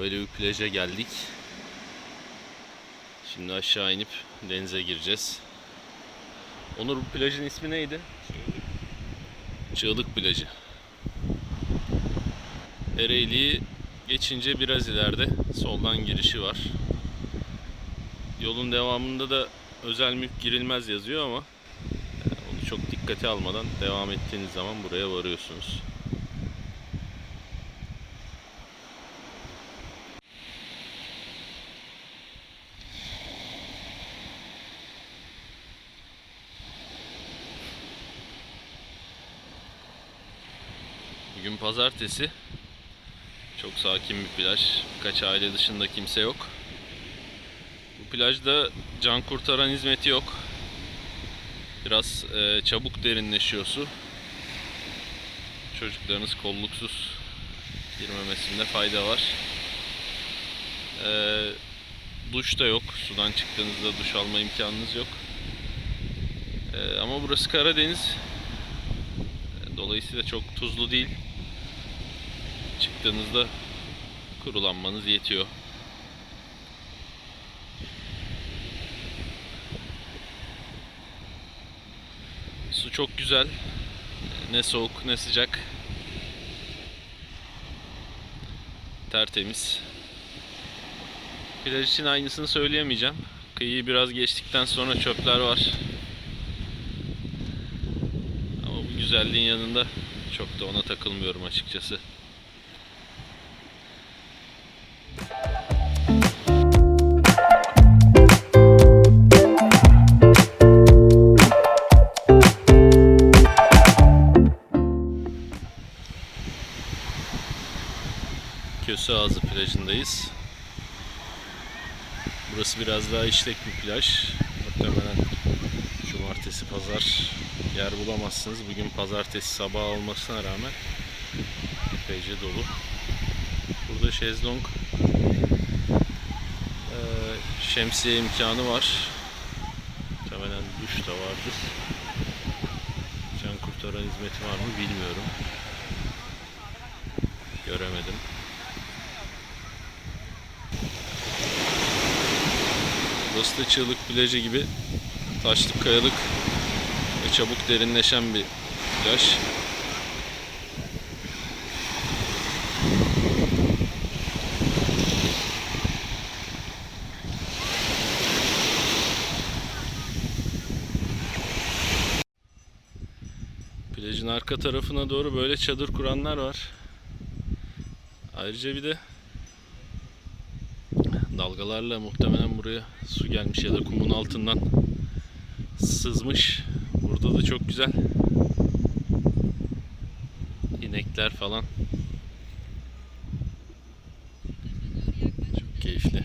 Böyle bir plaja geldik. Şimdi aşağı inip denize gireceğiz. Onur bu plajın ismi neydi? Çığlık plajı. Ereğli'yi geçince biraz ileride soldan girişi var. Yolun devamında da özel mülk girilmez yazıyor ama onu çok dikkate almadan devam ettiğiniz zaman buraya varıyorsunuz. Bugün pazartesi. Çok sakin bir plaj. Birkaç aile dışında kimse yok. Bu plajda can kurtaran hizmeti yok. Biraz e, çabuk derinleşiyor su. Çocuklarınız kolluksuz girmemesinde fayda var. E, duş da yok. Sudan çıktığınızda duş alma imkanınız yok. E, ama burası Karadeniz. E, Dolayısıyla çok tuzlu değil. Çıktığınızda kurulanmanız yetiyor. Su çok güzel. Ne soğuk ne sıcak. Tertemiz. Plaj için aynısını söyleyemeyeceğim. Kıyıyı biraz geçtikten sonra çöpler var. Ama bu güzelliğin yanında çok da ona takılmıyorum açıkçası. Köse Ağzı plajındayız. Burası biraz daha işlek bir plaj. Muhtemelen cumartesi pazar yer bulamazsınız. Bugün pazartesi sabah olmasına rağmen epeyce dolu. Burada şezlong eee, şemsiye imkanı var. Muhtemelen duş da vardır. Can kurtaran hizmeti var mı bilmiyorum. Göremedim. Burası da çığlık plajı gibi taşlık kayalık ve çabuk derinleşen bir plaj. Plajın arka tarafına doğru böyle çadır kuranlar var. Ayrıca bir de dalgalarla muhtemelen buraya su gelmiş ya da kumun altından sızmış. Burada da çok güzel inekler falan. Çok keyifli.